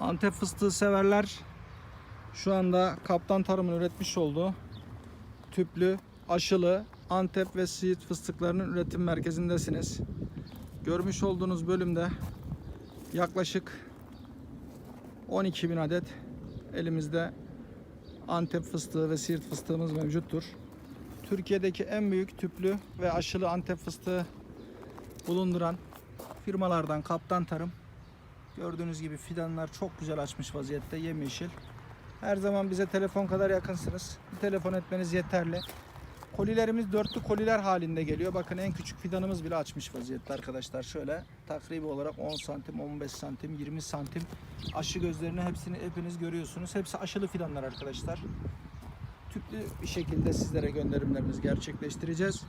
Antep fıstığı severler şu anda Kaptan Tarım'ın üretmiş olduğu tüplü, aşılı Antep ve Siirt fıstıklarının üretim merkezindesiniz. Görmüş olduğunuz bölümde yaklaşık 12 bin adet elimizde Antep fıstığı ve Siirt fıstığımız mevcuttur. Türkiye'deki en büyük tüplü ve aşılı Antep fıstığı bulunduran firmalardan Kaptan Tarım. Gördüğünüz gibi fidanlar çok güzel açmış vaziyette yemyeşil. Her zaman bize telefon kadar yakınsınız. Bir telefon etmeniz yeterli. Kolilerimiz dörtlü koliler halinde geliyor. Bakın en küçük fidanımız bile açmış vaziyette arkadaşlar. Şöyle takribi olarak 10 santim, 15 santim, 20 santim aşı gözlerini hepsini hepiniz görüyorsunuz. Hepsi aşılı fidanlar arkadaşlar. Tüplü bir şekilde sizlere gönderimlerimizi gerçekleştireceğiz.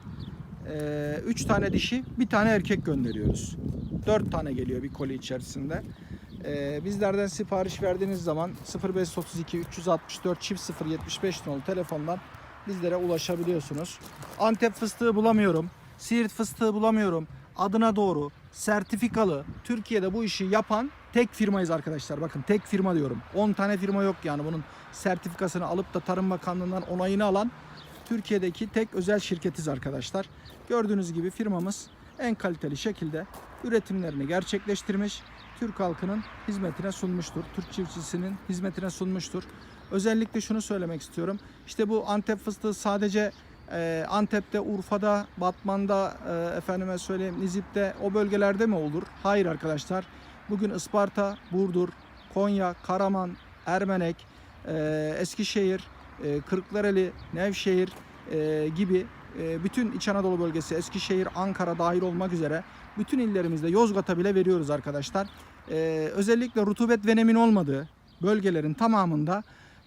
3 tane dişi, bir tane erkek gönderiyoruz. 4 tane geliyor bir koli içerisinde. Ee, bizlerden sipariş verdiğiniz zaman 0532 364 çift 075 nolu telefondan bizlere ulaşabiliyorsunuz. Antep fıstığı bulamıyorum. Siirt fıstığı bulamıyorum. Adına doğru sertifikalı Türkiye'de bu işi yapan tek firmayız arkadaşlar. Bakın tek firma diyorum. 10 tane firma yok yani bunun sertifikasını alıp da Tarım Bakanlığı'ndan onayını alan Türkiye'deki tek özel şirketiz arkadaşlar. Gördüğünüz gibi firmamız en kaliteli şekilde üretimlerini gerçekleştirmiş. Türk halkının hizmetine sunmuştur. Türk çiftçisinin hizmetine sunmuştur. Özellikle şunu söylemek istiyorum. İşte bu Antep fıstığı sadece e, Antep'te, Urfa'da, Batman'da, e, efendime söyleyeyim Nizip'te o bölgelerde mi olur? Hayır arkadaşlar. Bugün Isparta, Burdur, Konya, Karaman, Ermenek, e, Eskişehir, e, Kırklareli, Nevşehir e, gibi bütün İç Anadolu bölgesi, Eskişehir, Ankara dahil olmak üzere bütün illerimizde Yozgat'a bile veriyoruz arkadaşlar. E, özellikle rutubet ve nemin olmadığı bölgelerin tamamında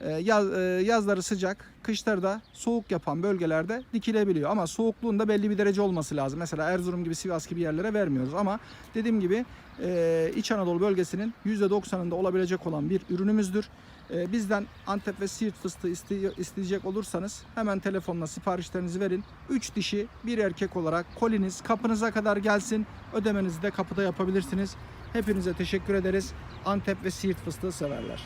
yaz, e, yazları sıcak, kışları da soğuk yapan bölgelerde dikilebiliyor. Ama soğukluğun da belli bir derece olması lazım. Mesela Erzurum gibi, Sivas gibi yerlere vermiyoruz. Ama dediğim gibi e, İç Anadolu bölgesinin %90'ında olabilecek olan bir ürünümüzdür. E, bizden Antep ve Siirt fıstığı iste- isteyecek olursanız hemen telefonla siparişlerinizi verin. 3 dişi, bir erkek olarak koliniz kapınıza kadar gelsin. Ödemenizi de kapıda yapabilirsiniz. Hepinize teşekkür ederiz. Antep ve Siirt fıstığı severler.